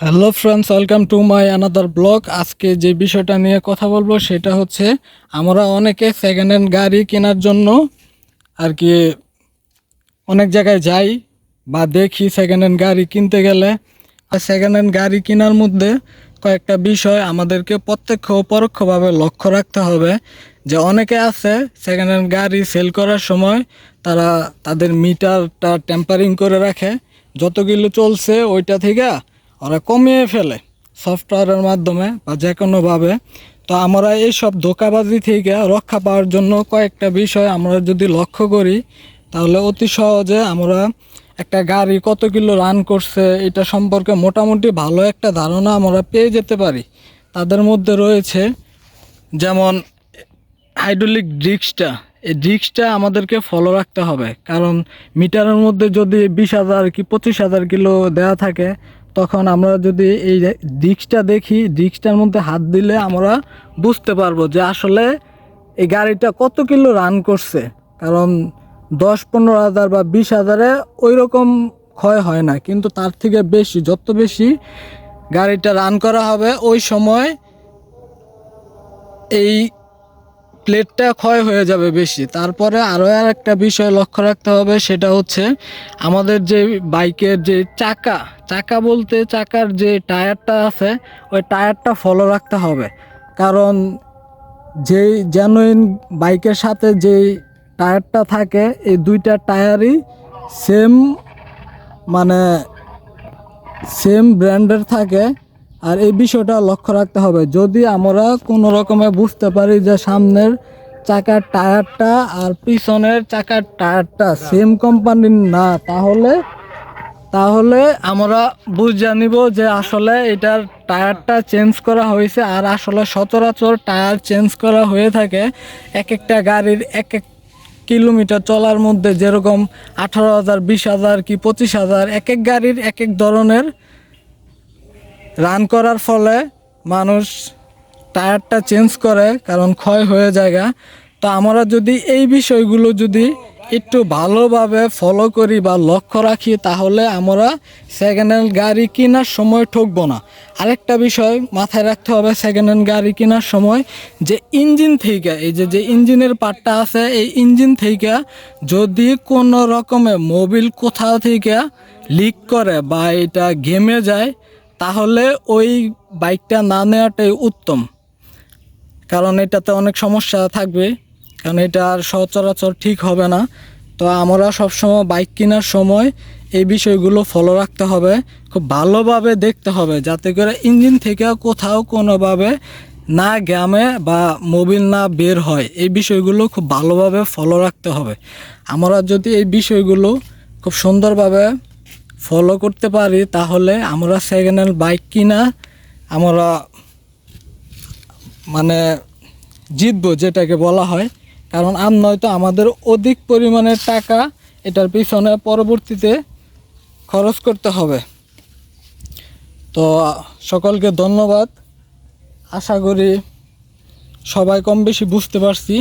Hello friends, welcome to my another blog. আজকে যে বিষয়টা নিয়ে কথা বলব সেটা হচ্ছে, আমরা অনেকে সেকেন্ড হ্যান্ড গাড়ি কেনার জন্য আর কি অনেক জায়গায় যাই বা দেখি সেকেন্ড হ্যান্ড গাড়ি কিনতে গেলে। সেকেন্ড হ্যান্ড গাড়ি কেনার মধ্যে কয়েকটা বিষয় আমাদেরকে প্রত্যক্ষ ও পরোক্ষভাবে লক্ষ্য রাখতে হবে যে অনেকে আছে সেকেন্ড হ্যান্ড গাড়ি সেল করার সময় তারা তাদের মিটারটা টেম্পারিং করে রাখে। যত কিলো চলছে ওইটা থেকে ওরা কমিয়ে ফেলে সফটওয়্যারের মাধ্যমে বা যে কোনোভাবে তো আমরা এইসব ধোকাবাজি থেকে রক্ষা পাওয়ার জন্য কয়েকটা বিষয় আমরা যদি লক্ষ্য করি, তাহলে অতি সহজে আমরা একটা গাড়ি কত কিলো রান করছে, এটা সম্পর্কে মোটামুটি ভালো একটা ধারণা আমরা পেয়ে যেতে পারি। তাদের মধ্যে রয়েছে যেমন হাইড্রোলিক ডিস্কটা। এই ডিস্কটা আমাদেরকে ফলো রাখতে হবে। কারণ মিটারের মধ্যে যদি বিশ হাজার কি পঁচিশ হাজার কিলো দেওয়া থাকে তখন আমরা যদি এই ডিস্কটা দেখি ডিস্কটার মধ্যে হাত দিলে আমরা বুঝতে পারব যে আসলে এই গাড়িটা কত কিলো রান করছে। কারণ দশ, পনেরো হাজার বা বিশ হাজারে ওই রকম ক্ষয় হয় না। কিন্তু তার থেকে বেশি, যত বেশি গাড়িটা রান করা হবে, ওই সময় এই প্লেটটা ক্ষয় হয়ে যাবে বেশি। তারপরে আরও আর একটা বিষয় লক্ষ্য রাখতে হবে, সেটা হচ্ছে আমাদের যে বাইকের যে চাকা চাকা বলতে চাকার যে টায়ারটা আছে, ওই টায়ারটা ফলো রাখতে হবে। কারণ যেই জেনুইন বাইকের সাথে যেই টায়ারটা থাকে, এই দুইটা টায়ারই সেম মানে সেম ব্র্যান্ডের থাকে। আর এই বিষয়টা লক্ষ্য রাখতে হবে। যদি আমরা কোনো রকমে বুঝতে পারি যে সামনের চাকার টায়ারটা আর পিছনের চাকার টায়ারটা সেম কোম্পানির না, তাহলে তাহলে আমরা বুঝে নিব যে আসলে এটার টায়ারটা চেঞ্জ করা হয়েছে আর আসলে সচরাচর টায়ার চেঞ্জ করা হয়ে থাকে এক একটা গাড়ির এক এক কিলোমিটার চলার মধ্যে যেরকম আঠারো হাজার, বিশ হাজার কি পঁচিশ হাজার, এক এক গাড়ির এক এক ধরনের রান করার ফলে মানুষ টায়ারটা চেঞ্জ করে, কারণ ক্ষয় হয়ে যায় তো আমরা যদি এই বিষয়গুলো যদি একটু ভালোভাবে ফলো করি বা লক্ষ্য রাখি, তাহলে আমরা সেকেন্ড হ্যান্ড গাড়ি কেনার সময় ঠকবো না। আরেকটা বিষয় মাথায় রাখতে হবে সেকেন্ড হ্যান্ড গাড়ি কেনার সময়, যে ইঞ্জিন থেকে, এই যে যে ইঞ্জিনের পার্টটা আছে, এই ইঞ্জিন থেকে যদি কোনো রকমে মোবিল কোথাও থেকে লিক করে বা এটা ঘেমে যায় তাহলে ওই বাইকটা না নেওয়াটাই উত্তম। কারণ এটাতে অনেক সমস্যা থাকবে, কারণ এটা আর সচরাচর ঠিক হবে না। তো আমরা সবসময় বাইক কেনার সময় এই বিষয়গুলো ফলো রাখতে হবে, খুব ভালোভাবে দেখতে হবে, যাতে করে ইঞ্জিন থেকে কোথাও কোনোভাবে না গ্যামে বা মোবিল না বের হয়। এই বিষয়গুলো খুব ভালোভাবে ফলো রাখতে হবে। আমরা যদি এই বিষয়গুলো খুব সুন্দরভাবে ফলো করতে পারি, তাহলে আমরা সেকেন্ড হ্যান্ড বাইক কিনা আমরা মানে জিতবো যেটাকে বলা হয়। কারণ আর নয়তো আমাদের অধিক পরিমাণের টাকা এটার পিছনে পরবর্তীতে খরচ করতে হবে। তো সকলকে ধন্যবাদ। আশা করি সবাই কম বেশি বুঝতে পারছি।